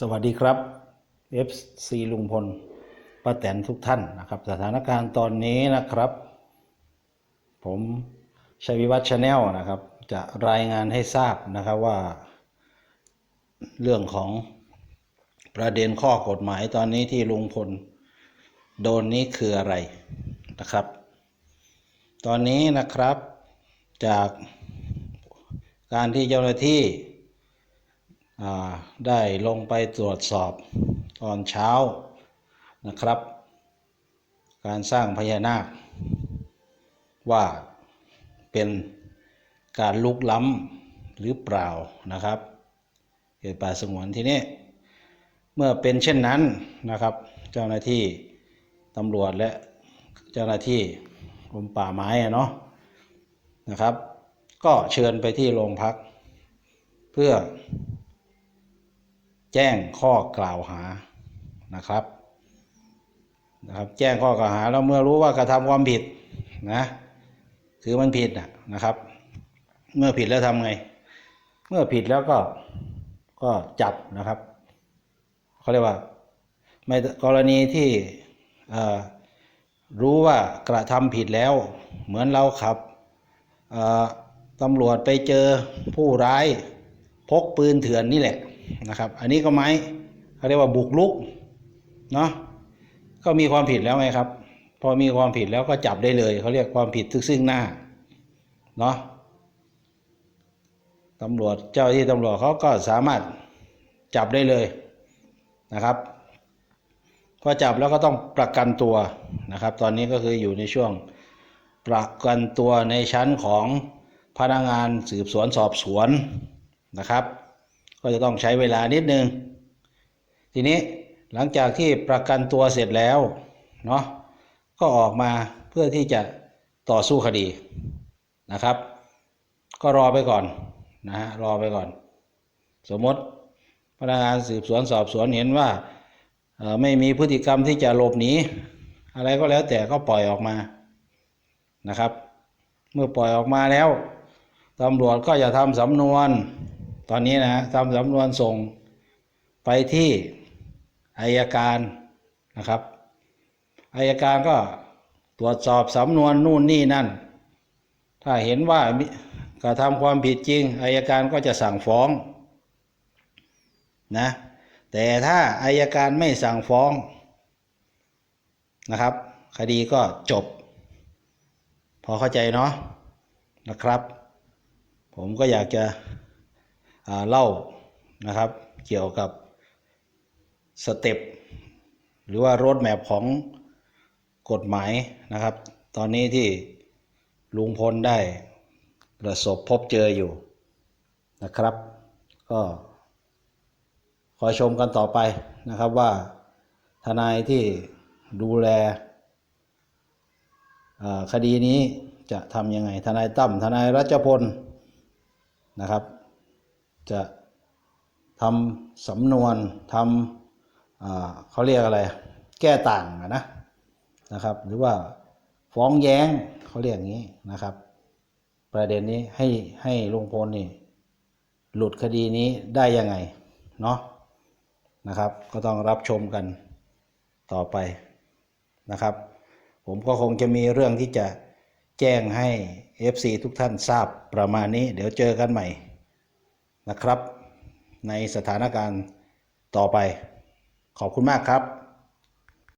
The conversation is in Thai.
สวัสดีครับ FC ลุงพลป้าแตนทุกท่านนะครับ สถานการณ์ตอนนี้นะครับ ผมชัยวิวัฒน์ชาแนลนะครับ จะรายงานให้ทราบนะครับว่า เรื่องของประเด็นข้อกฎหมายตอนนี้ที่ลุงพลโดนนี้คืออะไรนะครับ ตอนนี้นะครับจากการที่เจ้าหน้าที่ ได้ลงไปตรวจสอบตอนเช้านะครับ การสร้างพญานาค ว่าเป็นการลุกล้ำหรือเปล่านะครับเขตป่าสงวนที่นี้เมื่อเป็นเช่นนั้นนะครับ เจ้าหน้าที่ตำรวจและเจ้าหน้าที่กรมป่าไม้เนาะนะครับ ก็เชิญไปที่โรงพัก เพื่อ แจ้งข้อกล่าวหานะครับนะครับ แจ้งข้อกล่าวหาแล้วเมื่อรู้ว่ากระทำความผิดนะคือมันผิดนะครับ เมื่อผิดแล้วทำไง เมื่อผิดแล้วก็ก็จับนะครับเขาเรียกว่าไม่กรณีที่รู้ว่ากระทำผิดแล้ว เหมือนเราขับตำรวจไปเจอผู้ร้ายพกปืนเถื่อนนี่แหละ นะครับ อันนี้ก็ไม้เขาเรียกว่าบุกลุกเนาะก็มีความผิดแล้วไงครับ พอมีความผิดแล้วก็จับได้เลยเขาเรียกความผิดซึ่งหน้าเนาะตำรวจเจ้าที่ตำรวจเขาก็สามารถจับได้เลยนะครับพอจับแล้วก็ต้องประกันตัวนะครับ ตอนนี้ก็คืออยู่ในช่วงประกันตัวในชั้นของพนักงานสืบสวนสอบสวนนะครับ ก็จะต้องใช้เวลานิดนึง ทีนี้หลังจากที่ประกันตัวเสร็จแล้วเนาะก็ออกมาเพื่อที่จะต่อสู้คดีนะครับ ก็รอไปก่อนนะฮะรอไปก่อน สมมติพนักงานสืบสวนสอบสวนเห็นว่าไม่มีพฤติกรรมที่จะหลบหนีอะไรก็แล้วแต่ก็ปล่อยออกมานะครับ เมื่อปล่อยออกมาแล้วตำรวจก็จะทำสำนวน ตอนนี้นะทำสำนวนส่งไปที่อายการนะครับอายการก็ตรวจสอบสำนวนนู่นนี่นั่น ถ้าเห็นว่ากระทำความผิดจริงอายการก็จะสั่งฟ้องนะแต่ถ้าอายการไม่สั่งฟ้องนะครับ คดีก็จบ พอเข้าใจเนาะนะครับ ผมก็อยากจะ เล่านะครับ เกี่ยวกับสเต็ปหรือว่ารถแมพของกฎหมายนะครับ ตอนนี้ที่ลุงพลได้ประสบพบเจออยู่นะครับ ก็คอยชมกันต่อไปนะครับว่าทนายที่ดูแลคดีนี้จะทำยังไง ทนายตั้มทนายรัชพลนะครับ จะทำสำนวนทำเขาเรียกอะไร แก้ต่างนะนะครับ หรือว่าฟ้องแย้งเขาเรียกอย่างนี้นะครับ ประเด็นนี้ให้ให้ลุงพลนี่หลุดคดีนี้ได้ยังไงเนาะนะครับ ก็ต้องรับชมกันต่อไปนะครับ ผมก็คงจะมีเรื่องที่จะแจ้งให้ FC ทุกท่านทราบประมาณนี้ เดี๋ยวเจอกันใหม่ นะครับ ในสถานการณ์ต่อไปขอบคุณมากครับ